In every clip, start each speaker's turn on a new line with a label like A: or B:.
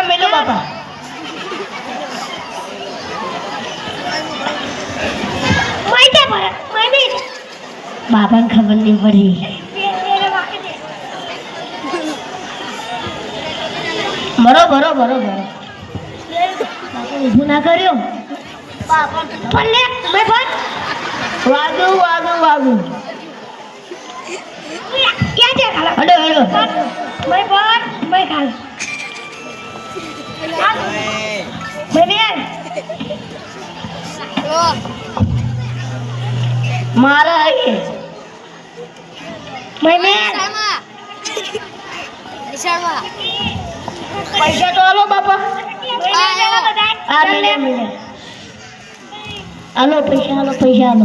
A: આ બાપા બાબાને ખબર નહીં પડી બરો બરો બરો બરો ઊભું ના કર્યો પલ્લે મેં પણ વાગુ વાગુ ક્યાં છે ખાલા હડો હડો મેં પણ મેં મારા પૈસા તો આલો બાપા મિલે પૈસા આલો પૈસા આલો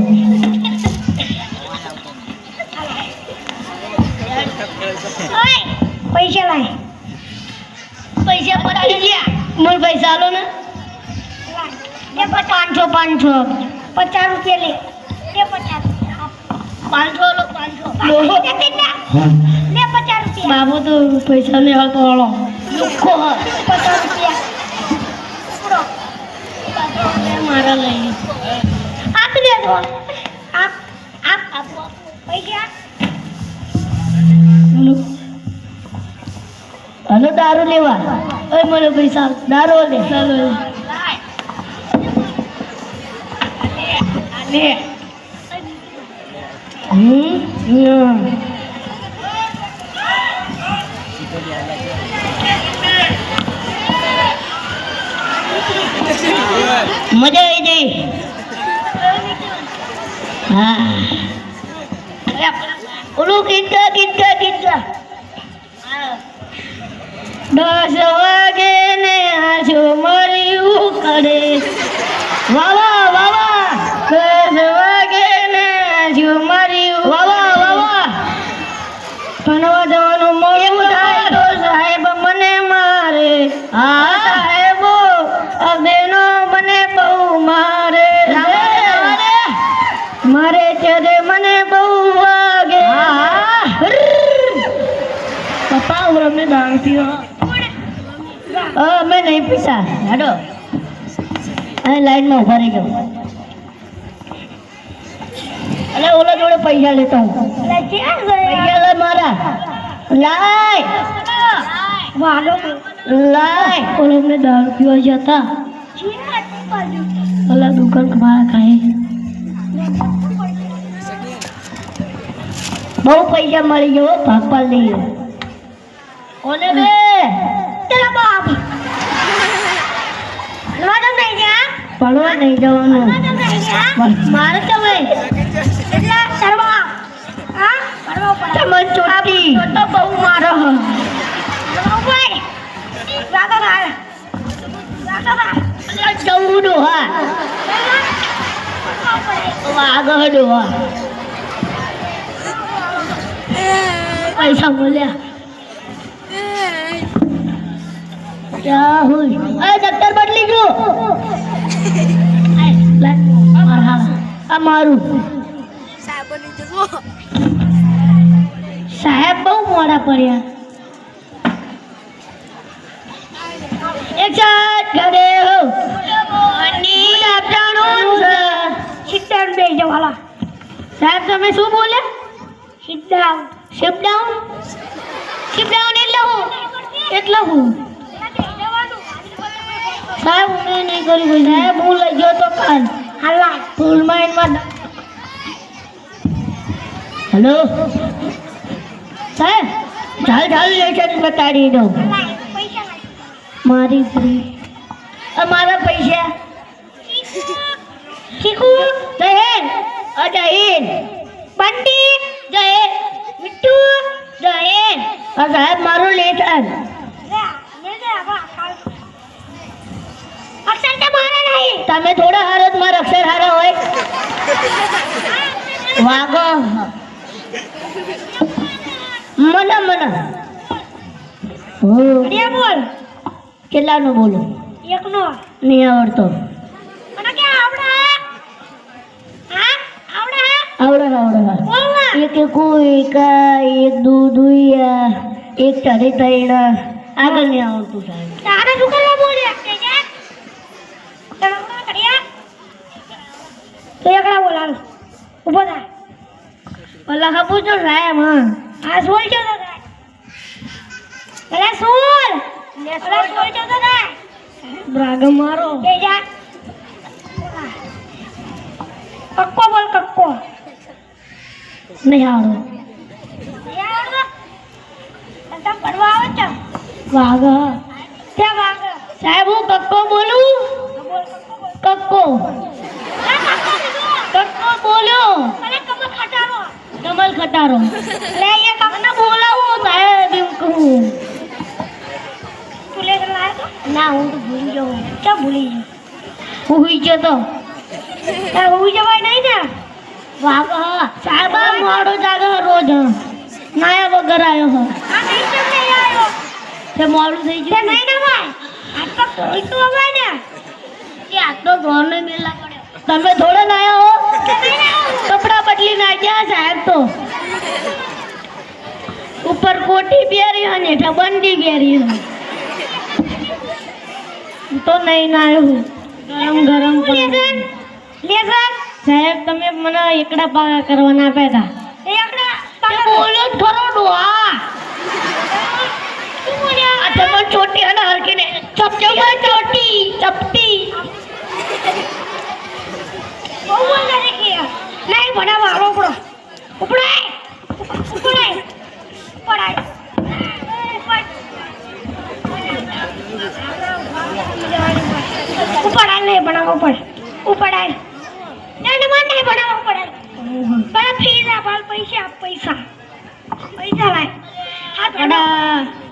A: પૈસા લાય પૈસા પતી ગયા મને પૈસા આલો ને. પાંચસો. પાંચસો પચાસ. રૂપિયા લે. લે પચાસ પાંચસો આલો પાંચસો. લે પચાસ રૂપિયા. બાબુ તો પૈસા ને હાલો લુખો પચાસ રૂપિયા. મારા લઈ આપ દે તો આપ આપ આપો. પૈસા? હલો દારૂ લેવા ઓય મને પૈસા સાહેબ, દારૂ લે ચાલો લે. હમ. મજા આવી ગઈ હા ઓલું ગીતા ગીતા ગીતા દસ વાગે ને આજો કરે વાવા વાવા અમે નહીં પૈસા. હાડો. અહીં લાઈનમાં ઊભા રહી જાઓ અને ઓલા જોડે પૈસા લેતા હું. પૈસા લે મારા. લાય. વાલો. લાય. ઓલો અમને દારૂ પીવા જતા ઓલા દુકાન મારા ખાય. બહુ પૈસા મળી ગયો ભાગ પાડ ગયો. કોને બે. ચલા બાપ ભણવા નહીં જવાનું. મારે તમે તમે ચોટી. તો બહુ મારો. ચૌડો હા. આગળ હા. પૈસા મળ્યા. હોય અરે દફતર બદલી ગયો. આ મારું. સાહેબ બહુ મોડા પડ્યા. એક સાથ ઘરે હો. ડાઉન બે જવાલા સાહેબ, તમે શું sit down sit down sit down એટલે એટલે હું? સાહેબ હું નહીં કરી કોઈ સાહેબ હું લઈ ગયો તો કાલ હાલા ફૂલ માઇન્ડમાં હેલો? સાહેબ ચાલ ચાલ લેશન બતાડી દઉં? મારી ફ્રી મારા પૈસા. ચીકુ જહેર અજહેર પંડિત જહેર મિટ્ટુ જહેર સાહેબ મારું લેશન તમે થોડા હારો જ મારા અક્ષર હારા હોય. વાગો મન મન. બોલ. કેટલાનો બોલો? એકનો. નહીં આવડતો. કે આવડે હા? આવડે આવડે આવડે એક એક એક એક દુ દુઈયા એક ચઢી તૈણા. આગળ નહીં આવડતું સાહેબ. તારે શું કરવા બોલ્યા તો એકડા બોલાલ ઊભો થા. ઓલા હબુ જો સાહેબ હા. આ સોલ જો તો થાય અરે સોલ. અરે સોલ છો તો થાય બ્રાગ મારો. કે જા. કક્કો બોલ કક્કો. નહીં આવડો. નહીં આવડતો? તને પડવા આવે છે? વાઘ. સાહેબ હું કક્કો બોલું. કક્કો. કક્કો બોલો અરે કમલ ખટારો. કમલ ખટારો. લે એ કમને બોલાવો. સાહેબ એમ કહું. તું લે લાયો ના હું તો ભૂલી ગયો. ક્યાં ભૂલી ગયો? હું હુઈ ગયો તો. હુઈ જવાય નહીં ને? વાગ સાહેબ મોડો જાગે રોજ. નાયા વગર આવ્યો હ. આ નહીં કેમ નહીં આવ્યો તે મોડું થઈ ગયું. નહીં ને ભાઈ આ તો કોઈ ને. કે આ તો મેલા પડ્યો. તમે થોડે નાયા હો કપડા બદલી નાખ્યા સાહેબ તો. ઉપર કોટી પહેરી અને હેઠા બંડી પહેરી તો નહીં નાયો ગરમ ગરમ લેસન સાહેબ તમે મને એકડા પાકા કરવાના આપ્યા હતા. એકડા પાકા બોલો ખરો ડોહા. આ તમે ચોટી અને હરકીને ચપચપ ચોટી. ચપટી ઉપાડાય નહીં ભણાવો ઉપર. ઉપાડાય દંડમાં નહીં ભણાવો પડાય પણ ફી ના પૈસા પૈસા. પૈસા લાય. હા